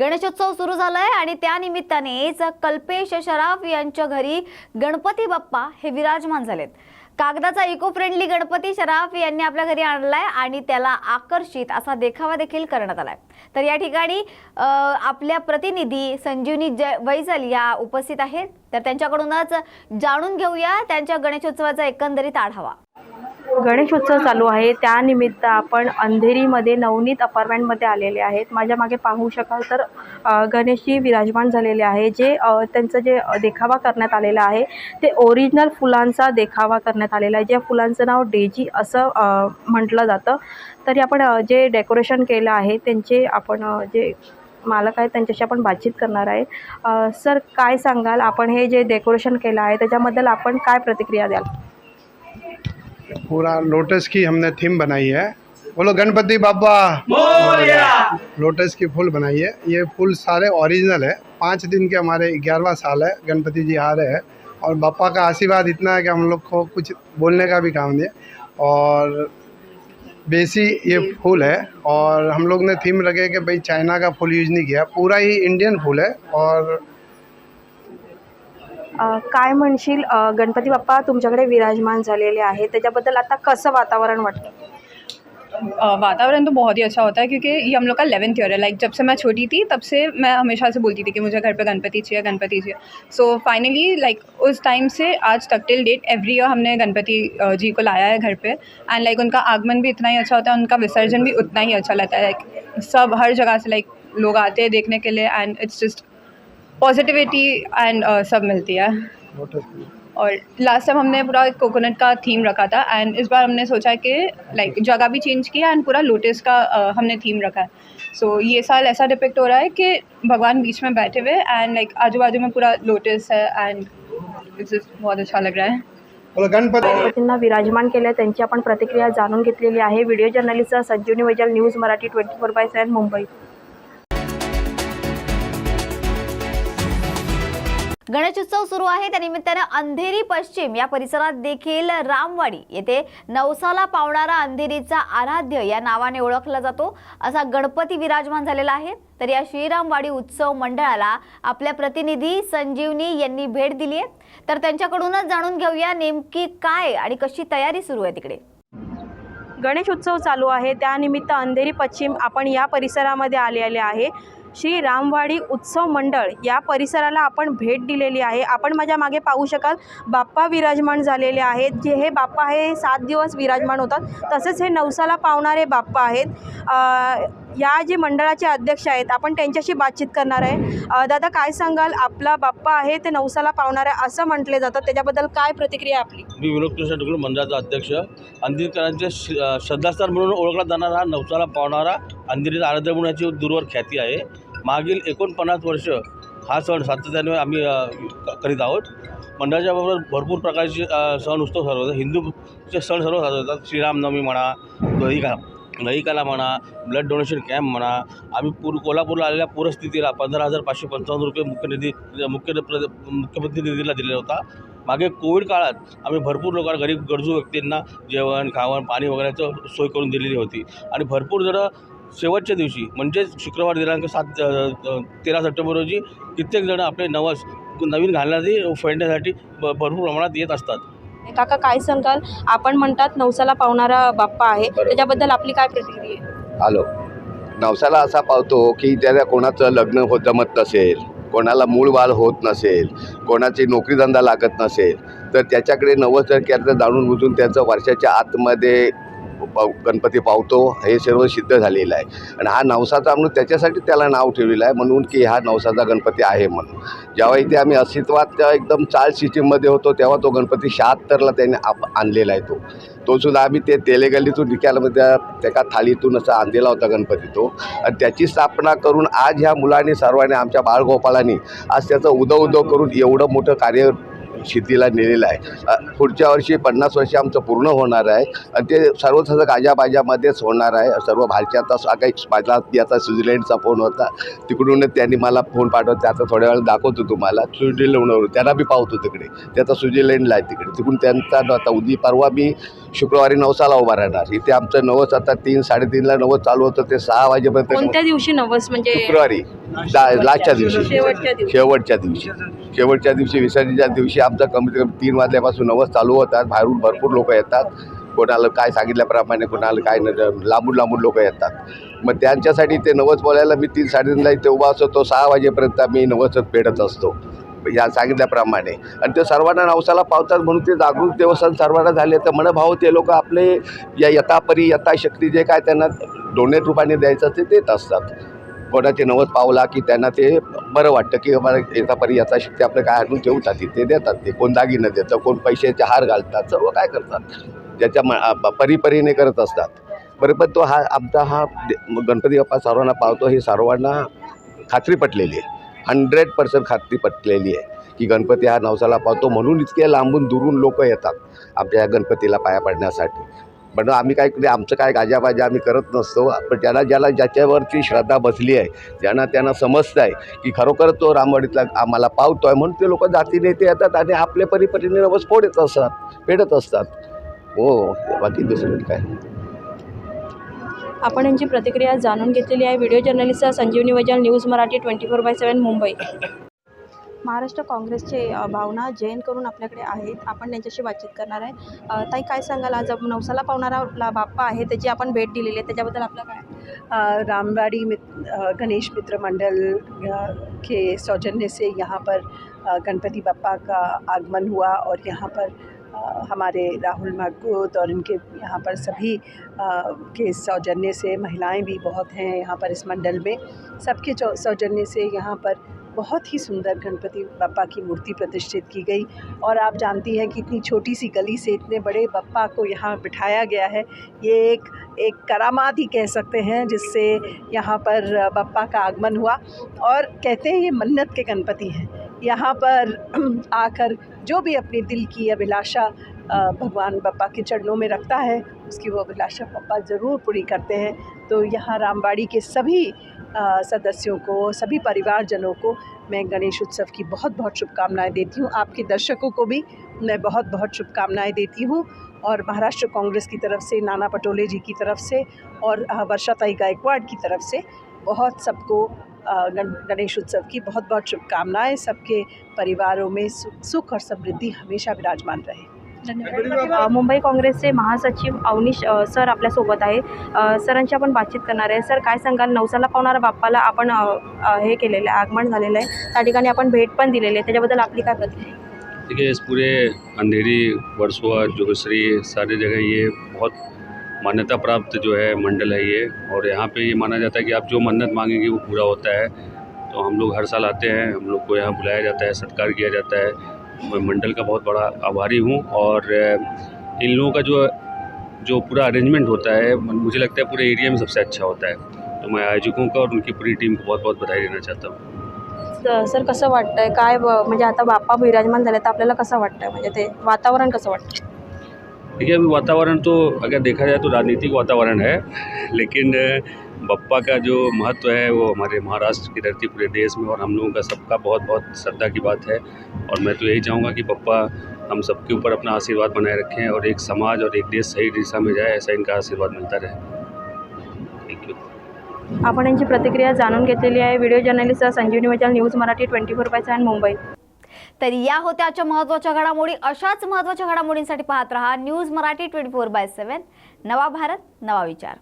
गणेशोत्सव सुरू झालाय आणि त्यानिमित्तानेच कल्पेश शराफ यांच्या घरी गणपती बाप्पा हे विराजमान झालेत. कागदाचा इको फ्रेंडली गणपती शराफ यांनी आपल्या घरी आणलाय आणि त्याला आकर्षित असा देखावा देखील करण्यात आलाय. तर या ठिकाणी आपल्या प्रतिनिधी संजीवनी जय वैजल या उपस्थित आहेत. तर त्यांच्याकडूनच जाणून घेऊया त्यांच्या गणेशोत्सवाचा एकंदरीत आढावा. गणेशोत्सव चालू आहे. त्यानिमित्त आपण अंधेरीमध्ये नवनीत अपार्टमेंटमध्ये आलेले आहेत. माझ्या मागे पाहू शकाल तर गणेशजी विराजमान झालेले आहे. जे त्यांचं जे देखावा करण्यात आलेला आहे ते ओरिजिनल फुलांचा देखावा करण्यात आलेला आहे. ज्या फुलांचं नाव डेजी असं म्हटलं जातं. तरी आपण जे डेकोरेशन केलं आहे त्यांचे आपण जे मालक आहेत त्यांच्याशी आपण बातचीत करणार आहे. सर काय सांगाल? आपण हे जे डेकोरेशन केलं आहे त्याच्याबद्दल आपण काय प्रतिक्रिया द्याल? पूरा लोटस की हमने थीम बनाई है। बोलो गणपति बाबा। लोटस की फूल बनाई है। ये फूल सारे ओरिजिनल है। पाँच दिन के हमारे ग्यारहवा साल है गणपति जी आ रहे हैं। और बापा का आशीर्वाद इतना है कि हम लोग को कुछ बोलने का भी काम नहीं और बेसी ये फूल है। और हम लोग ने थीम रखे कि भाई चाइना का फूल यूज़ नहीं किया। पूरा ही इंडियन फूल है। और काय म्हणशील? गणपती बाप्पा तुमच्याकडे विराजमान झालेले आहे त्याच्याबद्दल आता कसं वातावरण वाटतं? वातावरण तो बहुत ही अच्छा होता है क्योंकि ये हम लोग का इलेवंथ ईयर है. लाइक जब से मैं छोटी थी तब से मैं हमेशा से बोलती थी कि मुझे घर पे गणपति चाहिए गणपति चाहिए. सो फाइनली लाइक उस टाइम से आज तक टिल डेट एवरी ईयर हमने गणपति जी को लाया है घर पे. एंड लाइक उनका आगमन भी इतना ही अच्छा होता है उनका विसर्जन भी उतना ही अच्छा लगता है. लाइक सब हर जगह से लाइक लोग आते हैं देखने के लिए and it's just positivity and सब मिलती है और लास्ट टाइम हमने पूरा कोकोनट का थीम रखा था एंड इस बार हमने सोचा कि लाइक जगह भी चेंज किया एंड पूरा लोटस का अ, हमने थीम रखा है। सो so, ये साल ऐसा डिपिक्ट हो रहा है कि भगवान बीच में बैठे हुए एंड लाइक आजू बाजू में पूरा लोटस है एंड इट्स बहुत अच्छा लग रहा है। गणपति। गणपतींना विराजमान केलं त्यांची आपण प्रतिक्रिया जाणून घेतलेली आहे। Video journalist Sanjivani Vaijal news Marathi twenty four by seven Mumbai. Ganeshotsav सुरू आहे. त्यानिमित्तानं अंधेरी पश्चिम या परिसरात देखील रामवाडी येथे नवसाला पावणारा अंधेरीचा आराध्य या नावाने ओळखला जातो. असा गणपती विराजमान झालेला आहे. तर या श्रीरामवाडी उत्सव मंडळाला आपल्या प्रतिनिधी संजीवनी यांनी भेट दिली आहे. तर त्यांच्याकडूनच जाणून घेऊया नेमकी काय आणि कशी तयारी सुरू आहे तिकडे. गणेश उत्सव चालू आहे. त्यानिमित्त अंधेरी पश्चिम आपण या परिसरामध्ये आलेले आहे. श्री रामवाडी उत्सव मंडळ या परिसराला आपण भेट दिलेली आहे. आपण माझ्या मागे पाहू शकाल बाप्पा विराजमान झालेले आहेत. जे हे बाप्पा हे सात दिवस विराजमान होतात. तसेच हे नवसाला पावणारे बाप्पा आहेत. या जे मंडळाचे अध्यक्ष आहेत आपण त्यांच्याशी बातचीत करणार आहे. दादा काय सांगाल? आपला बाप्पा आहे ते नवसाला पावणार आहे असं म्हटले जातं. त्याच्याबद्दल काय प्रतिक्रिया आपली? मी विनोद कृष्ण मंडळाचा अध्यक्ष. अंधेरीकरांचे श श्रद्धास्थान म्हणून ओळखला जाणारा नवसाला पावणारा अंधेरीचा आराध्य म्हणून याची दूरवर ख्याती आहे. मागील एकोणपन्नास वर्ष हा सण सातत्याने आम्ही करीत आहोत. मंडळाच्या बरोबर भरपूर प्रकारचे सण उत्सव सर्व हिंदूचे सण सर्व साजरे होतात. श्रीरामनवमी म्हणा दहीका दहीकाला म्हणा ब्लड डोनेशन कॅम्प म्हणा. आम्ही पूर कोल्हापूरला आलेल्या पूरस्थितीला पंधरा हजार पाचशे पंचावन्न रुपये मुख्य निधी मुख्य मुख्यमंत्री निधीला दिलेला होता. मागे कोविड काळात आम्ही भरपूर लोकांना गरीब गरजू व्यक्तींना जेवण खावण पाणी वगैरेचं सोय करून दिलेली होती. आणि भरपूर जरा शेवटच्या दिवशी म्हणजेच शुक्रवार दिनांक सात तेरा सप्टेंबर रोजी कित्येक जणं आपले नवस नवीन घालण्यासाठी फेडण्यासाठी ब- भरपूर प्रमाणात येत असतात. काका काय सांगाल? आपण म्हणतात नवसाला पावणारा बाप्पा आहे. त्याच्याबद्दल आपली काय प्रतिक्रिया आहे? आलो नवसाला असा पावतो की ज्याला कोणाचं लग्न होत जमत नसेल कोणाला मूळ बाळ होत नसेल कोणाची नोकरीधंदा लागत नसेल तर त्याच्याकडे नवस जर केलं जाणून बुजून त्याचं वर्षाच्या आतमध्ये पाव गणपती पावतो हे सर्व सिद्ध झालेलं आहे. आणि हा नवसाचा म्हणून त्याच्यासाठी त्याला नाव ठेवलेलं आहे म्हणून की हा नवसाचा गणपती आहे म्हणून. जेव्हा इथे आम्ही अस्तित्वात तेव्हा एकदम चाळ सिस्टीममध्ये होतो तेव्हा तो गणपती शहात्तरला त्याने आप आणलेला आहे तो. तोसुद्धा आम्ही ते तेलेगल्लीतून निकालमध्ये त्याका थालीतून असा आणलेला होता गणपती तो. आणि त्याची स्थापना करून आज ह्या मुलांनी सर्वांनी आमच्या बाळगोपाळांनी आज त्याचं उदो उदो करून एवढं मोठं कार्य शेतीला नेलेलं आहे. पुढच्या वर्षी पन्नास वर्ष आमचं पूर्ण होणार आहे. आणि ते सर्व तसं गाजाबाजामध्येच होणार आहे. सर्व आता काही माझा याचा स्वित्झर्लंडचा फोन होता. तिकडून त्यांनी मला फोन पाठवत आता थोड्या वेळ दाखवतो तुम्हाला. स्वित्झर्लंडवर त्यांना बी पावतो तिकडे. ते आता स्वित्झर्लंडला आहे तिकडे. तिकडून त्यांचा न आता उद्या परवा मी शुक्रवारी नवसाला उभा राहणार. इथे आमचं नवस आता तीन साडेतीनला नवस चालू होतं. ते सहा वाजेपर्यंत कोणत्या दिवशी नवस? म्हणजे शुक्रवारी. लास्टच्या दिवशी. शेवटच्या दिवशी. शेवटच्या दिवशी. विसर्जनच्या दिवशी आमचा कमीत कमी तीन वाजल्यापासून नवस चालू होतात. बाहेरून भरपूर लोक येतात. कोणाला काय सांगितल्याप्रमाणे कोणाला काय न लांबून लांबून लोक येतात. मग त्यांच्यासाठी ते नवस बोलायला मी तीन साडेतीनला इथे उभा असतो. तो सहा वाजेपर्यंत मी नवसच पेटत असतो. या सांगितल्याप्रमाणे. आणि ते सर्वांना नवसाला पावतात म्हणून ते जागरूक देवस्थान सर्वांना झाले. तर मनभाव ते लोक आपले या यथापरी यथाशक्ती जे काय त्यांना डोनेट रूपाने द्यायचं ते देत असतात. कोणाचे नवस पावला की त्यांना ते बरं वाटतं की बरं येता परी याचा शक्ती आपलं काय आणून ठेवतात ते देतात ते कोण दागिनं देतं कोण पैशाचे हार घालतात सर्व काय करतात. ज्याच्या म परीपरीने करत असतात. बरं पण तो हा आमचा हा दे- गणपती बाप्पा सर्वांना पावतो हे सर्वांना खात्री पटलेली आहे. हंड्रेड पर्सेंट खात्री पटलेली आहे की गणपती हा नवसाला पावतो म्हणून इतके लांबून दुरून लोक येतात आमच्या या गणपतीला पाया पडण्यासाठी. पण आम्ही काय आमचं काय गाजाबाजा आम्ही करत नसतो. पण ज्याला ज्याला ज्याच्यावरती श्रद्धा बसली आहे ज्यांना त्यांना समजतं आहे की खरोखर तो रामवाडीतला आम्हाला पावतो आहे म्हणून ते लोक जातीने ते येतात आणि आपले परिपरीने नवस फोडत असतात फेडत असतात. हो बाकी दुसरं काय? आपण यांची प्रतिक्रिया जाणून घेतलेली आहे. Video journalist Sanjivani Vaijal news Marathi twenty four by seven Mumbai. Maharashtra काँग्रेसचे अ, भावना जैन करून आपल्याकडे आहेत. त्यांच्याशी बातचीत आहे. अ, ताई काय सांगाल? आज नवसाला पावणारा बाप्पा आहे त्याची आपण भेट आहे. त्याच्याबद्दल आपलं काय? रामवाड़ी मित गणेश मित्र मंडल के सौजन्य से यहाँ पर गणपति बप्पा का आगमन हुआ और यहाँ पर हमारे राहुल मागुत और इनके यहाँ पर सभी के सौजन्य से महिलाएँ भी बहुत हैं यहाँ पर इस मंडल में। सबके सौजन्य से यहाँ पर बहुत ही सुंदर गणपति बप्पा की मूर्ति प्रतिष्ठित की गई। और आप जानती हैं कि इतनी छोटी सी गली से इतने बड़े बप्पा को यहाँ बिठाया गया है। ये एक एक करामात ही कह सकते हैं, जिससे यहाँ पर बप्पा का आगमन हुआ। और कहते हैं ये मन्नत के गणपति हैं। यहाँ पर आकर जो भी अपने दिल की अभिलाषा भगवान बप्पा के चरणों में रखता है, उसकी वो अभिलाषा पप्पा ज़रूर पूरी करते हैं। तो यहाँ रामबाड़ी के सभी सदस्यों को, सभी परिवारजनों को मैं गणेश उत्सव की बहुत बहुत शुभकामनाएँ देती हूँ। आपके दर्शकों को भी मैं बहुत बहुत शुभकामनाएँ देती हूँ और महाराष्ट्र कांग्रेस की तरफ़ से, नाना पटोले जी की तरफ़ से और वर्षाताई गायकवाड़ की तरफ़ से बहुत सबको गणेश उत्सव की बहुत बहुत शुभकामनाएँ। सबके परिवारों में सु- सुख और समृद्धि हमेशा विराजमान रहे। मुंबई काँग्रेसचे महासचिव अवनीश सर आपल्यासोबत आहे. सरांशी आपण बातचीत करणार आहे. सर काय सांगाल? नवसाला पावणारा बाप्पाला आपण हे केलेलं आहे आगमन झालेलं आहे. त्या ठिकाणी आपण भेट पण दिलेली आहे. त्याच्याबद्दल आपली काय प्रतिक्रिया देखिए इस पूरे अंधेरी वर्सोवा जोगश्री सारी जगह ये बहुत मान्यता प्राप्त जो है मंडल है ये। और यहाँ पे ये माना जाता है कि आप जो मन्नत मांगेंगे वो पूरा होता है। तो हम लोग हर साल आते हैं हम लोग को यहाँ बुलाया जाता है सत्कार किया जाता है। मंडल का बहुत बड़ा आभारी हूँ और इन लोगों का जो जो पूरा अरेंजमेंट होता है मुझे लगता है पूरे एरिया में सबसे अच्छा होता है। तो मैं आयोजकों का और उनकी पूरी टीम को बहुत बहुत बधाई देना चाहता हूँ। सर कसं वाटतंय? काय ब- म्हणजे आता बाप्पा विराजमान झाले तर आपल्याला कसं म्हणजे ते वातावरण कसं वाटतं देखिए अभी वातावरण तो अगर देखा जाए तो राजनीतिक वातावरण है लेकिन बप्पा का जो महत्त्व है वो हमारे महाराष्ट्र की धरती पूरे देश में और हम लोगों का सबका बहुत बहुत श्रद्धा की बात है। और मैं तो यही चाहूँगा कि बप्पा हम सबके ऊपर अपना आशीर्वाद बनाए रखें और एक समाज और एक देश सही दिशा में जाए ऐसा इनका आशीर्वाद मिलता रहे। थैंक यू आपण यांची प्रतिक्रिया जाणून घेतलेली आहे. Video journalist Sanjivani Vaijal news Marathi twenty four by seven Mumbai तर या होत्या आजच्या महत्त्वाच्या घडामोडी. अशाच महत्त्वाच्या घडामोडींसाठी पाहत रहा news Marathi twenty four by seven नवा भारत नवा विचार.